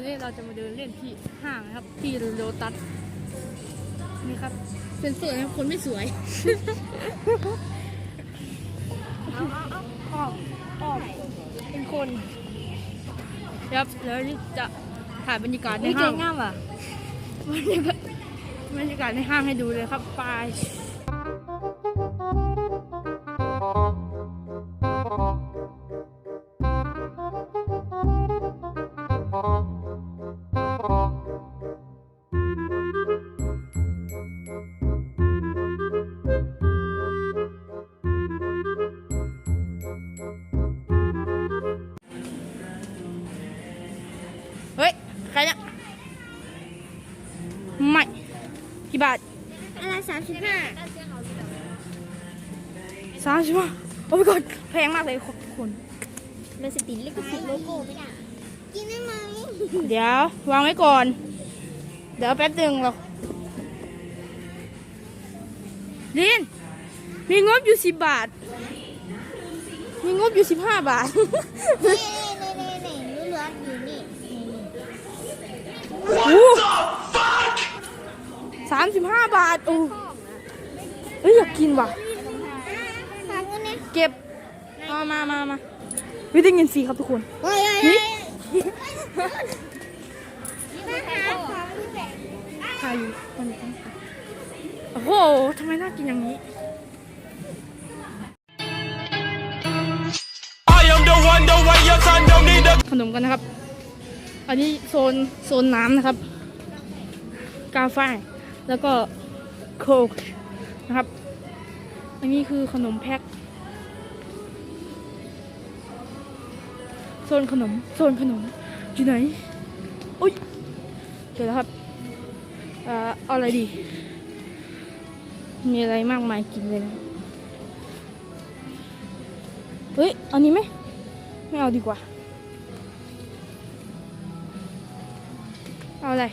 วันนี้เราจะมาเดินเล่นที่ห้างนะครับ ที่โลตัสนี่ครับเซนเซอร์นะครับคนไม่สวยเอาเอาเอาออกออกเป็นคนครับแล้วนี่จะถ่ายบรรยากาศในนี่เก่ห้างงง่ามอะบรรยากาศบรรยากาศในห้างให้ดูเลยครับไป กี่บาทอะไรสามสิบห้าสามสิบห้าโอ้ยกดแพงมากเลยขอบคุณมันสติลิขสิทธิ์โลโก้ไม่ได้กินได้ไหมเดี๋ยววางไว้ก่อน เดี๋ยวแป๊บหนึงเราลินมีงบอยู่สิบบาท มีงบอยู่สิบห้าบาทนี่นี่นี่นี่นี่เหลืออยู่นี่นี่โอ้ สามสิบห้าบาทโอ้เอ้ยอยากกินว่ะทางกันเนี่ยเก็บเอามามามาวิได้เงินฟรีครับทุกคนเฮ้ยเฮ้ยนี่เฮ้ยมาหาของที่แบบใครคนนี้ต้องค่ะโอ้โหทำไมน่ากินอย่างนี้ I am the one, the way your son don't need the ขนมกันนะครับ อันนี้โซนโซนน้ำนะครับ กาแฟ แล้วก็โค้กนะครับ อันนี้คือขนมแพ็คโซนขนมโซนขนมอยู่ไหนอุ้ยเจอแล้วครับเอ่อเอาอะไรดี มีอะไรมากมายกินเลยนะเฮ้ยอันนี้ไหมไม่เอาดีกว่า เอาอะไร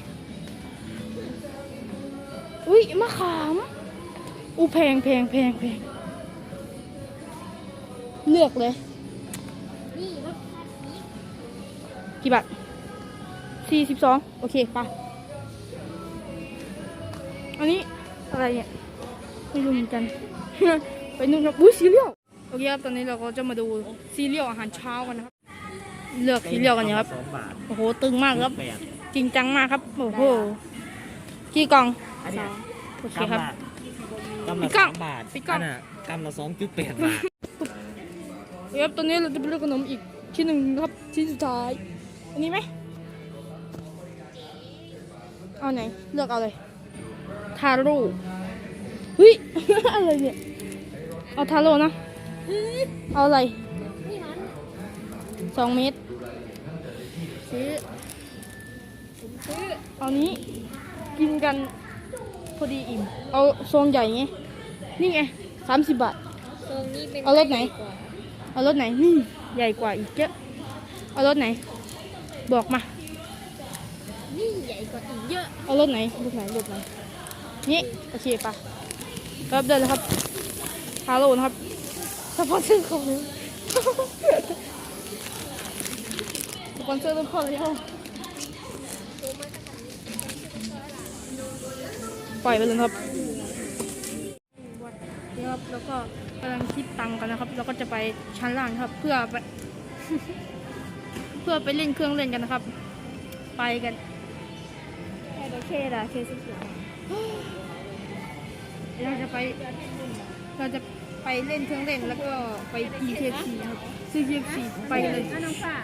อุ้ยมะขามอูแพงแพงแพงแพงเลือกเลยกี่บาทสี่สิบสองโอเคไปอันนี้อะไรเนี่ยไม่รู้เหมือนกัน ไปนู่นครับอุ้ยซีเรียลโอเคครับตอนนี้เราก็จะมาดูซีเรียลอาหารเช้ากันนะครับ เลือกซีเรียลกันเนี่ยครับโอ้โหตึงมากครับ จริงจังมากครับโอ้โหกี่กล่อง อันเนี้ยโอเคกำครับละกำพี่ละก้สอองงบาท พี่ก้องอันน่ะกำละสองจุดแปดบาทเดี๋ยวครับตอนนี้เราจะไปเลือกขนมอีกที่หนึ่งนะครับที่สุดท้าย อันนี้ไหมเอาไหนเลือกเอาเลยทาโร่เฮ้ย อะไรเนี่ยเอาทาโร่นะเอาอะไรนี่มันสองเม็ดซื้อผมซื้อเอานี้กินกัน พอดีอิ่ม เอาซองใหญ่ไงนี่ไงสามสิบบาท ตรงนี้เป็นเอารถไหนเอารถไหนนี่ใหญ่กว่าอีกเยอะเอารถไหน บอกมา นี่ใหญ่กว่าอีกเยอะ เอารถไหนรถไหนรถไหนนี่โอเคปะครับเดินเลยครับฮาโลนะครับสปอนเซอร์เขาเลยสปอนเซอร์ต้องเข้าแล้ว ปล่อยไปเลยนะครับนี่ครับแล้วก็กำลังคิดตังค์กันนะครับ แล้วก็จะไปชั้นล่างนะครับ เพื่อไป เพื่อไปเล่นเครื่องเล่นกันนะครับ ไปกันแค่โอเคละเคสีเขียวเราจะไปเราจะไปเล่นเครื่องเล่นแล้วก็ไปกินเคฟซีครับซื้อเคฟซีไปกันเลยน้องฝ้า